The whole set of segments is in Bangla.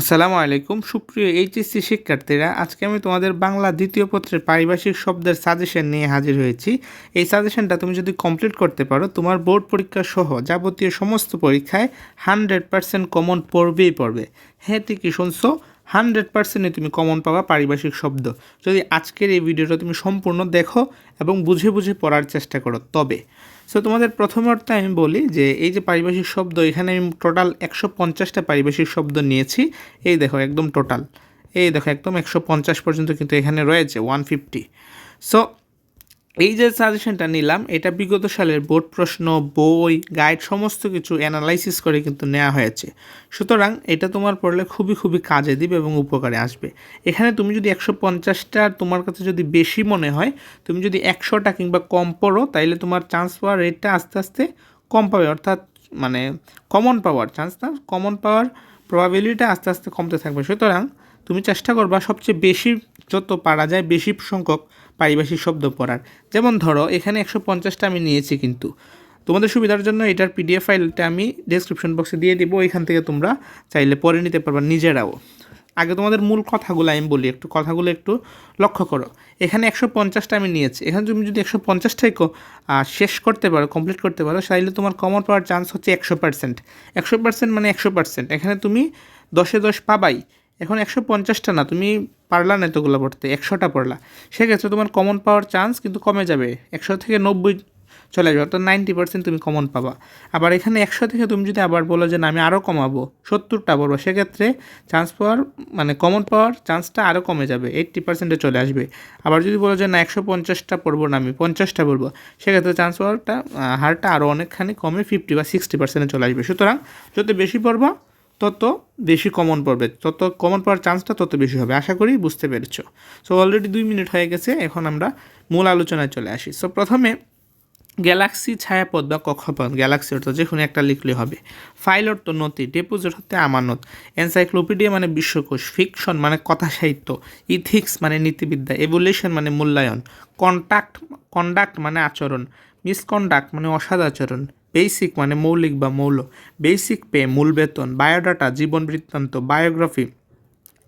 আসসালামু আলাইকুম। সুপ্রিয় এইচএসসি শিক্ষার্থীরা, আজকে আমি তোমাদের বাংলা দ্বিতীয় পত্রের পারিভাষিক শব্দের সাজেশন নিয়ে হাজির হয়েছি। এই সাজেশনটা তুমি যদি কমপ্লিট করতে পারো, তোমার বোর্ড পরীক্ষা সহ যাবতীয় সমস্ত পরীক্ষায় হান্ড্রেড পার্সেন্ট কমন পড়বেই পড়বে। হ্যাঁ ঠিকই শুনছো হান্ড্রেড পার্সেন্টই তুমি কমন পাবা পারিভাষিক শব্দ। যদি আজকের এই ভিডিওটা তুমি সম্পূর্ণ দেখো এবং বুঝে বুঝে পড়ার চেষ্টা করো, তবে সো তোমাদের প্রথম অর্থে আমি বলি যে এই যে পারিভাষিক শব্দ, এখানে আমি টোটাল একশো পঞ্চাশটা পারিভাষিক শব্দ নিয়েছি। এই দেখো, একদম টোটাল এই দেখো, একদম একশো পঞ্চাশ পর্যন্ত কিন্তু এখানে রয়েছে ওয়ান ফিফটি সো এই যে সাজেশনটা নিলাম, এটা বিগত সালের বোর্ড প্রশ্ন, বই গাইড সমস্ত কিছু অ্যানালাইসিস করে কিন্তু নেওয়া হয়েছে। সুতরাং এটা তোমার পড়লে খুবই খুবই কাজে দিবে এবং উপকারে আসবে। এখানে তুমি যদি একশো পঞ্চাশটা তোমার কাছে যদি বেশি মনে হয়, তুমি যদি একশোটা কিংবা কম পড়ো, তাইলে তোমার চান্স পাওয়ার রেটটা আস্তে আস্তে কম পাবে। অর্থাৎ মানে কমন পাওয়ার চান্স না কমন পাওয়ার প্রবাবিলিটিটা আস্তে আস্তে কমতে থাকবে। সুতরাং তুমি চেষ্টা করবা সবচেয়ে বেশি যত পারা যায় বেশি সংখ্যক পারিভাষিক শব্দ পড়ার। যেমন ধরো, এখানে একশো পঞ্চাশটা আমি নিয়েছি কিন্তু। তোমাদের সুবিধার জন্য এটার পিডিএফ ফাইলটা আমি ডেসক্রিপশন বক্সে দিয়ে দিব এখান থেকে তোমরা চাইলে পড়ে নিতে পারবা নিজেরাও। আগে তোমাদের মূল কথাগুলো আমি বলি, একটু কথাগুলো একটু লক্ষ্য করো। এখানে একশো পঞ্চাশটা আমি নিয়েছি। এখানে তুমি যদি একশো পঞ্চাশটাই শেষ করতে পারো কমপ্লিট করতে পারো তাহলে তোমার কমন পাওয়ার চান্স হচ্ছে একশো পার্সেন্ট একশো পার্সেন্ট মানে একশো পার্সেন্ট এখানে তুমি দশে দশ পাবাই। এখন একশো পঞ্চাশটা না, তুমি পারলা না এতগুলো পড়তে, একশোটা পড়লা। সেক্ষেত্রে তোমার কমন পাওয়ার চান্স কিন্তু কমে যাবে, একশো থেকে নব্বই চলে যাবে, অর্থাৎ নাইনটি পার্সেন্ট তুমি কমন পাবা। আবার এখানে একশো থেকে তুমি যদি আবার বলো যে না, আমি আরও কমাবো, সত্তরটা পড়ব, সেক্ষেত্রে চান্স পাওয়ার মানে কমন পাওয়ার চান্সটা আরও কমে যাবে এইট্টি পার্সেন্টে চলে আসবে। আবার যদি বলো যে না, একশো পঞ্চাশটা পড়ব না, আমি পঞ্চাশটা পড়ব, সেক্ষেত্রে চান্স পাওয়ারটা হারটা আরও অনেকখানি কমে ফিফটি বা সিক্সটি পার্সেন্টে চলে আসবে। সুতরাং যত বেশি পড়ব তত বেশি কমন পড়বে। তত কমন পড়ার চান্সটা তত বেশি হবে। আশা করি বুঝতে পেরেছ। সো অলরেডি দুই মিনিট হয়ে গেছে। এখন আমরা মূল আলোচনায় চলে আসি। সো প্রথমে গ্যালাক্সি ছায়াপথ বা কক্ষপথ। গ্যালাক্সি অর্থ যে কোনো একটা লিখলে হবে। ফাইল অর্থ নথি ডেপোজিট হতে আমানত। এনসাইক্লোপিডিয়া মানে বিশ্বকোষ ফিকশন মানে কথা সাহিত্য ইথিক্স মানে নীতিবিদ্যা এভুলেশন মানে মূল্যায়ন কন্টাক্ট কন্ডাক্ট মানে আচরণ মিসকন্ডাক্ট মানে অসাদ আচরণ বেসিক মানে মৌলিক বা মৌল বেসিক পে মূল বেতন বায়োডাটা জীবন বৃত্তান্ত বায়োগ্রাফি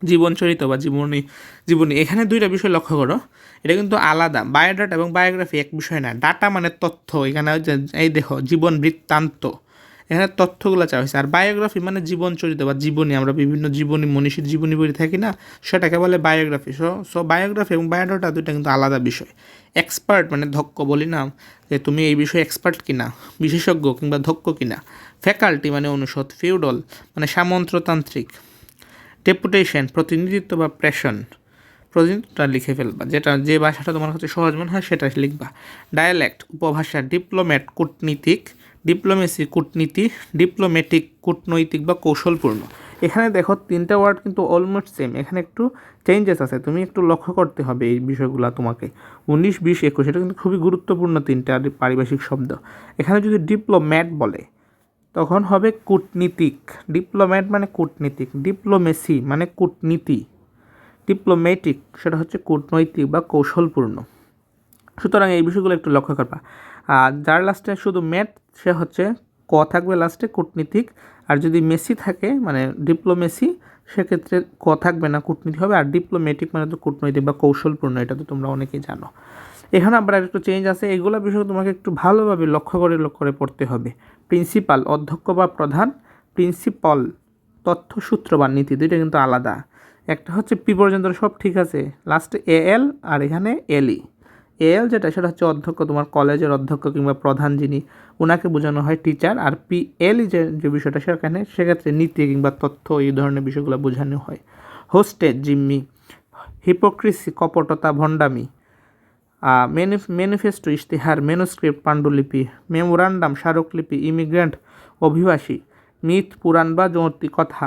জীবনচরিত বা জীবনী জীবনী, এখানে দুইটা বিষয় লক্ষ্য করো। এটা কিন্তু আলাদা বায়োডাটা এবং বায়োগ্রাফি এক বিষয় না। ডাটা মানে তথ্য, এখানে এই দেখো, জীবন বৃত্তান্ত, এখানে তথ্যগুলো চাওয়া হয়েছে। আর বায়োগ্রাফি মানে জীবন চরিত বা জীবনী, আমরা বিভিন্ন জীবনী, মনীষীর জীবনী বলে, থাকি না? সেটাকে বলে বায়োগ্রাফি সো সো বায়োগ্রাফি এবং বায়োডাটা দুইটা কিন্তু আলাদা বিষয়। এক্সপার্ট মানে ধক্ক বলি না। যে তুমি এই বিষয়ে এক্সপার্ট কিনা, বিশেষজ্ঞ কিংবা ধক্ক কিনা ফ্যাকাল্টি মানে অনুষদ ফিউডল মানে সামন্ত্রতান্ত্রিক ডেপুটেশন প্রতিনিধিত্ব বা প্রেশন প্রতিনিধিত্বটা লিখে ফেলবা, যেটা যে ভাষাটা তোমার কাছে সহজ মনে হয় সেটা লিখবা ডায়ালেক্ট উপভাষা ডিপ্লোম্যাট কূটনীতিক ডিপ্লোমেসি কূটনীতি ডিপ্লোমেটিক কূটনৈতিক বা কৌশলপূর্ণ এখানে দেখো তিনটা ওয়ার্ড কিন্তু অলমোস্ট সেম এখানে একটু চেঞ্জেস আছে, তুমি একটু লক্ষ্য করতে হবে এই বিষয়গুলো তোমাকে। উনিশ, বিশ, একুশ, এটা কিন্তু খুবই গুরুত্বপূর্ণ তিনটা পারিভাষিক শব্দ। এখানে যদি ডিপ্লোম্যাট বলে, তখন হবে কূটনীতিক। ডিপ্লোম্যাট মানে কূটনীতিক ডিপ্লোমেসি মানে কূটনীতি। ডিপ্লোমেটিক সেটা হচ্ছে কূটনৈতিক বা কৌশলপূর্ণ। সুতরাং এই বিষয়গুলো একটু লক্ষ্য করবা। আর যার লাস্টে শুধু ম্যাট সে হচ্ছে ক থাকবে লাস্টে কূটনীতিক। আর যদি মেসি থাকে মানে ডিপ্লোমেসি সেক্ষেত্রে ক থাকবে না, কূটনীতি হবে। আর ডিপ্লোমেটিক মানে তো কূটনৈতিক বা কৌশলপূর্ণ, এটা তো তোমরা অনেকেই জানো। এখানে আবার একটু চেঞ্জ আছে, এগুলো বিষয় তোমাকে একটু ভালোভাবে লক্ষ্য করে লক্ষ্য করে পড়তে হবে। প্রিন্সিপাল অধ্যক্ষ বা প্রধান প্রিন্সিপাল তথ্যসূত্র বা নীতি, দুইটা কিন্তু আলাদা। একটা হচ্ছে পি পর্যন্ত সব ঠিক আছে লাস্টে এ এল আর এখানে এলই এল যেটা, সেটা হচ্ছে অধ্যক্ষ, তোমার কলেজের অধ্যক্ষ কিংবা প্রধান যিনি ওনাকে বোঝানো হয় টিচার আর পি এল যে যে বিষয়টা, সেখানে, সেক্ষেত্রে নীতি কিংবা তথ্য, এই ধরনের বিষয়গুলো বোঝানো হয়। হোস্টেজ জিম্মি হিপোক্রিসি কপটতা, ভণ্ডামি ম্যানিফেস্টো ইশতেহার মেনুস্ক্রিপ্ট পাণ্ডুলিপি মেমোরান্ডাম স্মারকলিপি ইমিগ্রেন্ট অভিবাসী, মিথ, পুরাণ বা যৌতি কথা,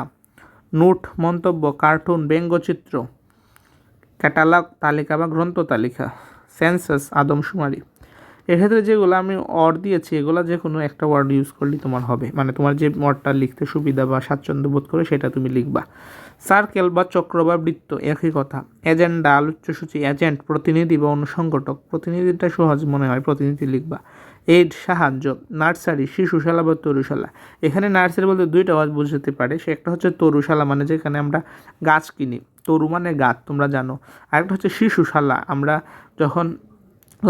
নোট, মন্তব্য কার্টুন ব্যঙ্গচিত্র ক্যাটালগ তালিকা বা গ্রন্থ তালিকা। সেন্সাস আদমশুমারি। এক্ষেত্রে যেগুলো আমি অর দিয়েছি, এগুলো যে কোনো একটা ওয়ার্ড ইউজ করলেই তোমার হবে। মানে তোমার যে ওয়ার্ডটা লিখতে সুবিধা বা স্বাচ্ছন্দ্য বোধ করে সেটা তুমি লিখবা। সার্কেল বা চক্র বা বৃত্ত, একই কথা। এজেন্ডা আলোচ্যসূচি এজেন্ট প্রতিনিধি বা অনুসংগঠক। প্রতিনিধিটা সহজ মনে হয়, প্রতিনিধি লিখবা। এইড সাহায্য, নার্সারি, শিশুশালা বা তরুশালা। এখানে নার্সারি বলতে দুইটা ওয়াজ বুঝতে পারে, সে একটা হচ্ছে তরুশালা মানে যেখানে আমরা গাছ কিনি। তরু মানে গাছ, তোমরা জানো। আরেকটা হচ্ছে শিশুশালা, আমরা যখন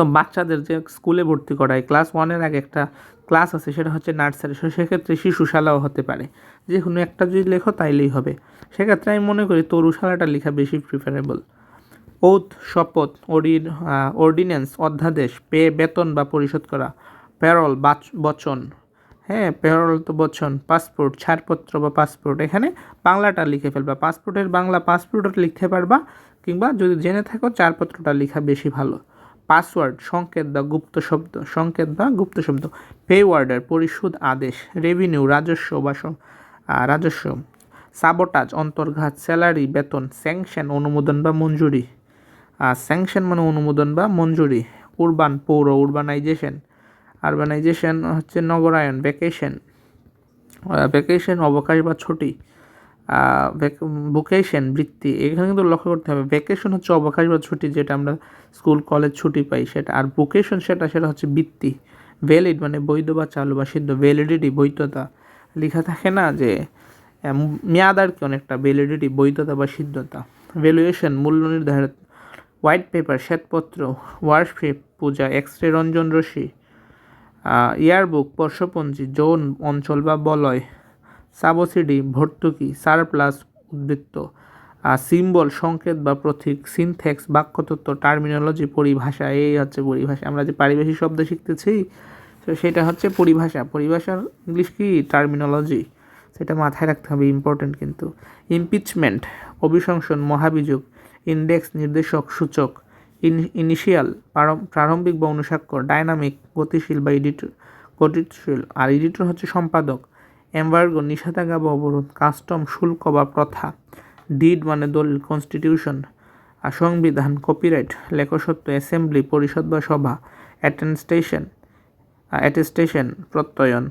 বাচ্চাদের যে স্কুলে ভর্তি করায়, ক্লাস ওয়ানের আগে একটা ক্লাস আছে, সেটা হচ্ছে নার্সারি। সেক্ষেত্রে শিশুশালাও হতে পারে। যে কোনো একটা যদি লেখো তাইলেই হবে। সেক্ষেত্রে আমি মনে করি তরুশালাটা লেখা বেশি প্রিফারেবল ওথ শপথ অর্ডিন অর্ডিন্যান্স, অধ্যাদেশ, পে, বেতন বা পরিশোধ করা, প্যারল বচন। হ্যাঁ প্যারল তো বচন, পাসপোর্ট, ছাড়পত্র বা পাসপোর্ট। এখানে বাংলাটা লিখে ফেলবা, পাসপোর্টের বাংলা পাসপোর্টও লিখতে পারবা, কিংবা যদি জেনে থাকো চারপত্রটা লেখা বেশি ভালো। পাসওয়ার্ড, সংকেত বা গুপ্ত শব্দ, সংকেত বা গুপ্ত শব্দ। পে পরিশোধ আদেশ, রেভিনিউ, রাজস্ব বা রাজস্ব। সাবোটাজ, অন্তর্ঘাত, স্যালারি, বেতন, স্যাংশন, অনুমোদন বা মঞ্জুরি। স্যাংশন মানে অনুমোদন বা মঞ্জুরি উরবান পৌর উরবানাইজেশন আরবানাইজেশন হচ্ছে নগরায়ন ভ্যাকেশন ভ্যাকেশন অবকাশ বা ছুটি ভোকেশন বৃত্তি, এখানে কিন্তু লক্ষ্য করতে হবে ভ্যাকেশন হচ্ছে অবকাশ বা ছুটি যেটা আমরা স্কুল কলেজ ছুটি পাই, সেটা, আর ভোকেশন সেটা সেটা হচ্ছে বৃত্তি ভ্যালিড মানে বৈধ বা চালু বা সিদ্ধ ভ্যালিডিটি বৈধতা, লেখা থাকে না যে মেয়াদ আর কি অনেকটা ভ্যালিডিটি বৈধতা বা সিদ্ধতা ভ্যালুয়েশন মূল্য নির্ধারণ হোয়াইট পেপার, শ্বেতপত্র ওয়ার্কশিপ পূজা এক্স রে রঞ্জন রশি ইয়ারবুক, বর্ষপঞ্জি, যৌন অঞ্চল বা বলয়, সাবসিডি, ভর্তুকি, সারপ্লাস, উদ্বৃত্ত সিম্বল, সংকেত বা প্রতীক, সিনথেক্স, বাক্যতত্ত্ব, টার্মিনোলজি, পরিভাষা, এই হচ্ছে পরিভাষা। আমরা যে পারিভাষিক শব্দ শিখতেছি, তো সেটা হচ্ছে পরিভাষা। পরিভাষার ইংলিশ কি? টার্মিনোলজি। সেটা মাথায় রাখতে হবে ইম্পর্টেন্ট কিন্তু। ইমপিচমেন্ট, অভিশংসন, মহাভিযোগ ইন্ডেক্স নির্দেশক সূচক, ইন, ইনিশিয়াল প্রারম্ভিক বা অনুস্বাক্ষর, ডাইনামিক, গতিশীল বা এডিটর, গতিশীল। আর এডিটর হচ্ছে সম্পাদক। এম্বার্গো নিষেধাজ্ঞা বা অবরোধ, কাস্টম, শুল্ক বা প্রথা। ডিড মানে দলিল, কনস্টিটিউশন। আর সংবিধান, কপিরাইট লেখসত্ব অ্যাসেম্বলি, পরিষদ বা সভা, অ্যাটেনস্টেশন অ্যাটেস্টেশন প্রত্যয়ন।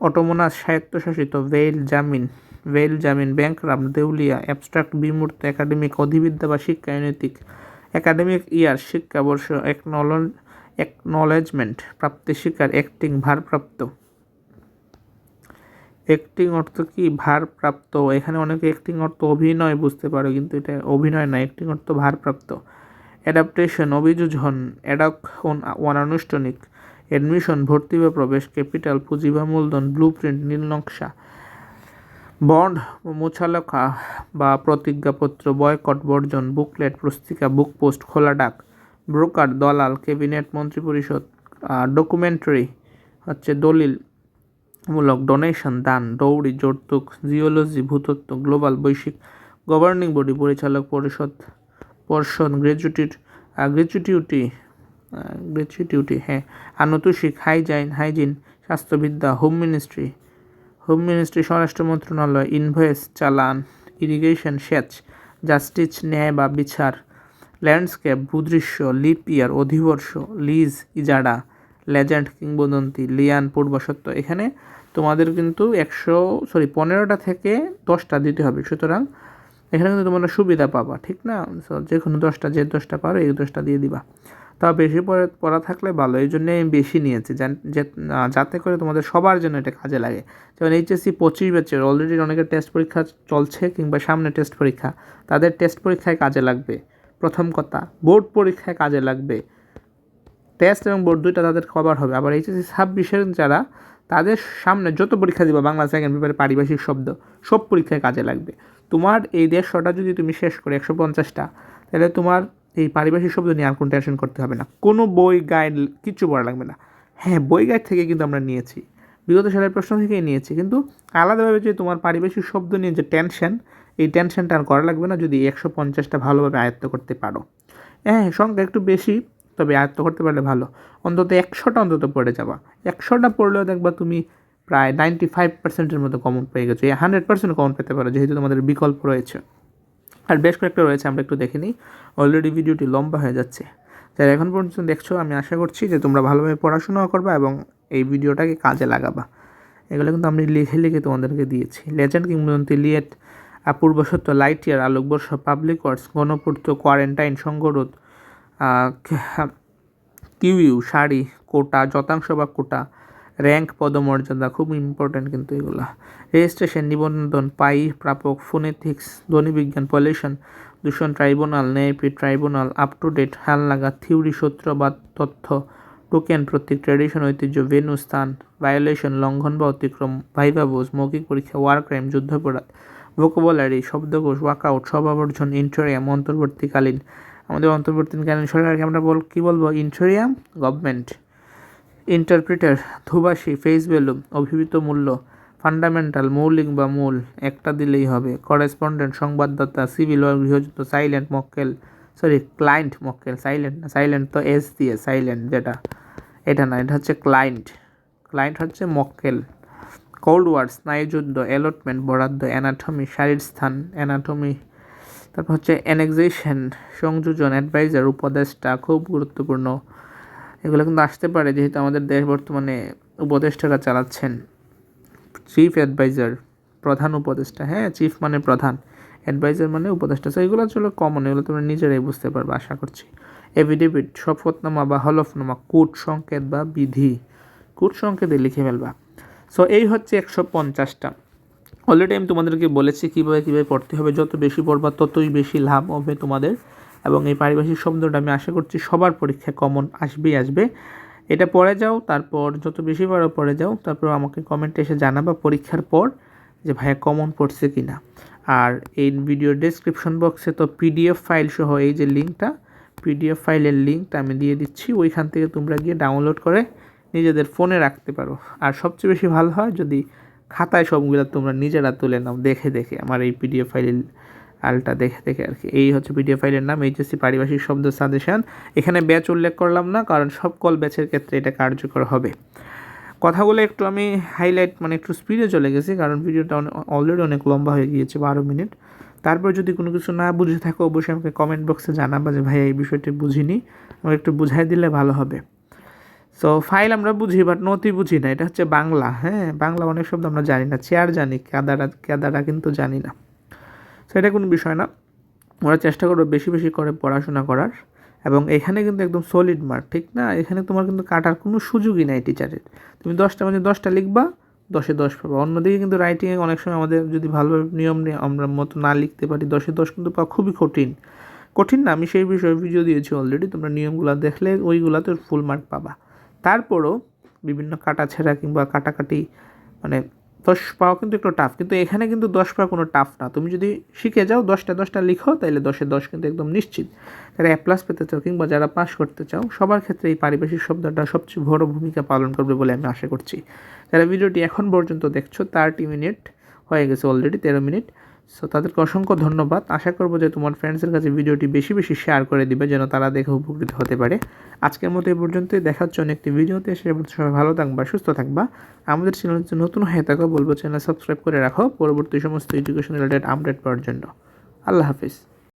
অটোমোনাস, স্বায়ত্তশাসিত, ভেইল, জামিন। ভেইল জামিন ব্যাংকরাম দেউলিয়া অ্যাবস্ট্রাক্ট, বিমূর্ত, একাডেমিক, অধিবিদ্যা বা শিক্ষা নৈতিক একাডেমিক ইয়ার, শিক্ষাবর্ষ একনলেজমেন্ট, প্রাপ্তি শিকার অ্যাক্টিং, ভারপ্রাপ্ত। অ্যাক্টিং অর্থ কি? ভারপ্রাপ্ত। এখানে অনেকে অ্যাক্টিং অর্থ অভিনয় বুঝতে পারো, কিন্তু এটা অভিনয় না, অ্যাক্টিং অর্থ ভারপ্রাপ্ত। অ্যাডাপ্টেশন, অভিযোজন, অ্যাডক অনানুষ্ঠানিক অ্যাডমিশন, ভর্তি বা প্রবেশ, ক্যাপিটাল পুঁজি বা মূলধন ব্লু প্রিন্ট নীল নকশা। বন্ড মোছালেখা বা প্রতিজ্ঞাপত্র, বয়কট, বর্জন, বুকলেট পুস্তিকা বুক পোস্ট, খোলা ডাক, ব্রোকার, দলাল, ক্যাবিনেট, মন্ত্রিপরিষদ ডকুমেন্টারি, হচ্ছে দলিল মূলক ডোনেশন, দান, দৌড়ি যৌতুক জিওলজি, ভূতত্ত্ব, গ্লোবাল বৈশ্বিক গভর্নিং বডি, পরিচালক পরিষদ, পর্ষদ গ্র্যাজুয়েটিড গ্র্যাজুটিউটি গ্র্যাজুটিউটি হ্যাঁ আনতুষিক হাইজাইন, হাইজিন, স্বাস্থ্যবিদ্যা, হোম মিনিস্ট্রি হোম মিনিস্ট্রি, স্বরাষ্ট্র মন্ত্রণালয়, ইনভয়েস চালান, ইরিগেশন সেচ, জাস্টিস, ন্যায় বা বিচার, ল্যান্ডস্কেপ, ভূদৃশ্য, লিপ ইয়ার, অধিবর্ষ, লিজ, ইজারা, লেজেন্ড, কিংবদন্তি, লিয়ান পূর্বসত্য এখানে তোমাদের কিন্তু একশো, সরি, পনেরোটা থেকে দশটা দিতে হবে। সুতরাং এখানে কিন্তু তোমরা সুবিধা পাবা, ঠিক না? যে কোনো দশটা, যে দশটা পারো, এই দশটা দিয়ে দিবা। তা বেশি পড়ে, পড়া থাকলে ভালো। এই জন্যে আমি বেশি নিয়েছি। যাতে করে তোমাদের সবার জন্য এটা কাজে লাগে। যেমন এইচএসসি পঁচিশ ব্যাচের অলরেডি অনেকের টেস্ট পরীক্ষা চলছে কিংবা সামনে টেস্ট পরীক্ষা। তাদের টেস্ট পরীক্ষায় কাজে লাগবে। প্রথম কথা বোর্ড পরীক্ষায় কাজে লাগবে। টেস্ট এবং বোর্ড দুইটা তাদের কভার হবে। আবার এইচএসসি ছাব্বিশের যারা, তাদের সামনে যত পরীক্ষা দিবা, বাংলা সেকেন্ড পেপারে পারিভাষিক শব্দ, সব পরীক্ষায় কাজে লাগবে। তোমার এই দেড়শোটা যদি তুমি শেষ করে, একশো পঞ্চাশটা, তাহলে তোমার এই পারিভাষিক শব্দ নিয়ে আর কোনো টেনশন করতে হবে না। কোনো বই, গাইড, কিচ্ছু পড়া লাগবে না। হ্যাঁ বই, গাইড থেকে কিন্তু আমরা নিয়েছি। বিগত সালের প্রশ্ন থেকেই নিয়েছি। কিন্তু আলাদাভাবে যে তোমার পারিভাষিক শব্দ নিয়ে যে টেনশন এই টেনশনটা আর করা লাগবে না যদি একশো পঞ্চাশটা ভালোভাবে আয়ত্ত করতে পারো। হ্যাঁ সংখ্যা একটু বেশি, তবে আয়ত্ত করতে পারলে ভালো। অন্তত একশোটা অন্তত পড়ে যাবা। একশোটা পড়লেও দেখবা তুমি প্রায় নাইনটি ফাইভ পার্সেন্টের মতো কমন পেয়ে গেছো। এই হান্ড্রেড পার্সেন্ট কমন পেতে পারো, যেহেতু তোমাদের বিকল্প রয়েছে। আর বেশ কয়েকটা রয়েছে, আমরা একটু দেখে নিই। অলরেডি ভিডিওটি লম্বা হয়ে যাচ্ছে। যারা এখন পর্যন্ত দেখছ, আমি আশা করছি যে তোমরা ভালোভাবে পড়াশোনাও করবা এবং এই ভিডিওটাকে কাজে লাগাবা। এগুলো কিন্তু আমি লিখে লিখে তোমাদেরকে দিয়েছি। লেজেন্ড কিংবদন্তি লিয়েট পূর্বসত্য লাইট ইয়ার আলোকবর্ষ পাবলিক ওয়ার্ডস গণপূর্ত কোয়ারেন্টাইন সংগরোধ কিউইউ শাড়ি কোটা শতাংশ বা কোটা র্যাঙ্ক পদমর্যাদা, খুব ইম্পর্ট্যান্ট কিন্তু এগুলা। রেজিস্ট্রেশন নিবন্ধন, পাই, প্রাপক ফোনেটিক্স ধ্বনিবিজ্ঞান পলিউশন দূষণ ট্রাইব্যুনাল ন্যায়পীঠ ট্রাইব্যুনাল আপ টু ডেট হালনাগা থিওরি সূত্র বা তথ্য টোকেন প্রতীক ট্র্যাডিশন ঐতিহ্য ভেনু স্থান ভায়োলেশন লঙ্ঘন বা অতিক্রম ভাইভাবোজ মৌখিক পরীক্ষা ওয়ার ক্রাইম যুদ্ধাপরাধ ভোকাবুলারি শব্দকোষ ওয়াকআউট স্বভাবর্জন ইন্টোরিয়াম অন্তর্বর্তীকালীন, আমাদের অন্তর্বর্তীকালীন সরকারকে আমরা বল, কী বলব? ইন্টোরিয়াম গভর্নমেন্ট ইন্টারপ্রিটার ধুবাসী ফেস ভ্যালু অভিহিত মূল্য, ফান্ডামেন্টাল, মৌলিক বা মূল, একটা দিলেই হবে। করেসপন্ডেন্ট, সংবাদদাতা, সিভিল ও গৃহযুদ্ধ, সাইলেন্ট মক্কেল, সরি, ক্লায়েন্ট মক্কেল, সাইলেন্ট না, সাইলেন্ট তো এস দিয়ে, সাইলেন্ট যেটা। এটা না, এটা হচ্ছে ক্লায়েন্ট। ক্লায়েন্ট হচ্ছে মক্কেল। কোল্ড ওয়ার স্নায়ুযুদ্ধ অ্যালটমেন্ট, বরাদ্দ, অ্যানাটমি, শারীর স্থান, অ্যানাটমি, তারপর হচ্ছে অ্যানেক্সেশন সংযোজন, অ্যাডভাইজার, উপদেষ্টা, খুব গুরুত্বপূর্ণ। এগুলো কিন্তু আসতে পারে, যেহেতু আমাদের দেশ বর্তমানে উপদেষ্টারা চালাচ্ছেন। চিফ অ্যাডভাইজার প্রধান উপদেষ্টা হ্যাঁ চিফ মানে প্রধান অ্যাডভাইজার মানে উপদেষ্টা। তো এগুলো চলো কমন এগুলো তোমরা নিজেরাই বুঝতে পারবে, আশা করছি। এভিডেভিট শপথনামা বা হলফনামা, কূট সংকেত বা বিধি, কূট সংকেতে লিখে ফেলবা। সো এই হচ্ছে একশো পঞ্চাশটা। অলরেডি আমি তোমাদেরকে বলেছি কীভাবে কীভাবে পড়তে হবে, যত বেশি পড়বা ততই বেশি লাভ হবে তোমাদের এবং এই পারিভাষিক শব্দটা আমি আশা করছি সবার পরীক্ষায় কমন আসবেই আসবে। এটা পড়ে যাও, তারপর যত বেশি পারো পড়ে যাও, তারপর আমাকে কমেন্টে এসে জানাবা পরীক্ষার পর যে ভাইয়া কমন পড়ছে কি না আর এই ভিডিও ডেসক্রিপশন বক্সে তো পিডিএফ ফাইল সহ এই যে লিঙ্কটা পিডিএফ ফাইলের লিঙ্কটা আমি দিয়ে দিচ্ছি, ওইখান থেকে তোমরা গিয়ে ডাউনলোড করে নিজেদের ফোনে রাখতে পারো। আর সবচেয়ে বেশি ভালো হয় যদি খাতায় সবগুলো তোমরা নিজেরা তুলে নাও, দেখে দেখে আমার এই পিডিএফ ফাইলের আলটা দেখে দেখে আর কি। এই হচ্ছে পিডিএফ ফাইলের নাম এইচএসসি পারিভাষিক শব্দ সাজেশন। এখানে ব্যাচ উল্লেখ করলাম না, কারণ সব কল ব্যাচের ক্ষেত্রে এটা কার্যকর হবে। কথাগুলো একটু আমি হাইলাইট মানে একটু স্পিডে চলে গেছি, কারণ ভিডিওটা অলরেডি অনেক লম্বা হয়ে গিয়েছে, বারো মিনিট তারপর যদি কোনো কিছু না বুঝে থাকো, অবশ্যই আমাকে কমেন্ট বক্সে জানাবা যে, ভাই, এই বিষয়টি বুঝিনি। আমাকে একটু বুঝাই দিলে ভালো হবে। সো ফাইল আমরা বুঝি বাট নথি বুঝি না। এটা হচ্ছে বাংলা হ্যাঁ? বাংলা অনেক শব্দ আমরা জানি না, চেয়ার জানি, কেদারা কেদারা কিন্তু জানি না। সো এটা কোনো বিষয় না। ওরা চেষ্টা করবে বেশি বেশি করে পড়াশোনা করার। এবং এখানে কিন্তু একদম সলিড মার্ক ঠিক না? এখানে তোমার কিন্তু কাটার কোনো সুযোগই নাই টিচারের তুমি দশটা মানে দশটা লিখবা, দশে দশ পাবা। অন্যদিকে কিন্তু রাইটিংয়ে অনেক সময় আমাদের যদি ভালোভাবে নিয়ম নিয়ে আমরা মতো না লিখতে পারি, দশে দশ কিন্তু পাওয়া খুবই কঠিন। কঠিন না, আমি সেই বিষয়ে ভিডিও দিয়েছি অলরেডি তোমরা নিয়মগুলো দেখলে ওইগুলাতে ফুল মার্ক পাবা। তারপরও বিভিন্ন কাটা ছেঁড়া কিংবা কাটাকাটি মানে দশ পাওয়া কিন্তু একটু টাফ কিন্তু এখানে কিন্তু দশ পাওয়া কোনো টাফ না। তুমি যদি শিখে যাও, দশটা দশটা লিখো তাহলে দশে দশ কিন্তু একদম নিশ্চিত। যারা এ প্লাস পেতে চাও কিংবা যারা পাস করতে চাও, সবার ক্ষেত্রে এই পারিপার্শ্বিক শব্দটা সবচেয়ে বড় ভূমিকা পালন করবে বলে আমি আশা করছি। যারা ভিডিওটি এখন পর্যন্ত দেখছ থার্টি মিনিট হয়ে গেছে অলরেডি তেরো মিনিট সো তাদেরকে অসংখ্য ধন্যবাদ। আশা করব যে তোমার ফ্রেন্ডসের কাছে ভিডিওটি বেশি বেশি শেয়ার করে দিবে, যেন তারা দেখে উপকৃত হতে পারে। আজকের মতো এই পর্যন্তই। দেখার জন্য একটি ভিডিওতে। এসে সবাই ভালো থাকবা, সুস্থ থাকবা। আমাদের চ্যানেল নতুন হয়ে থাকো, বলব চ্যানেল সাবস্ক্রাইব করে রাখো। পরবর্তী সমস্ত এডুকেশন রিলেটেড আপডেট পাওয়ার জন্য। আল্লাহ হাফিজ।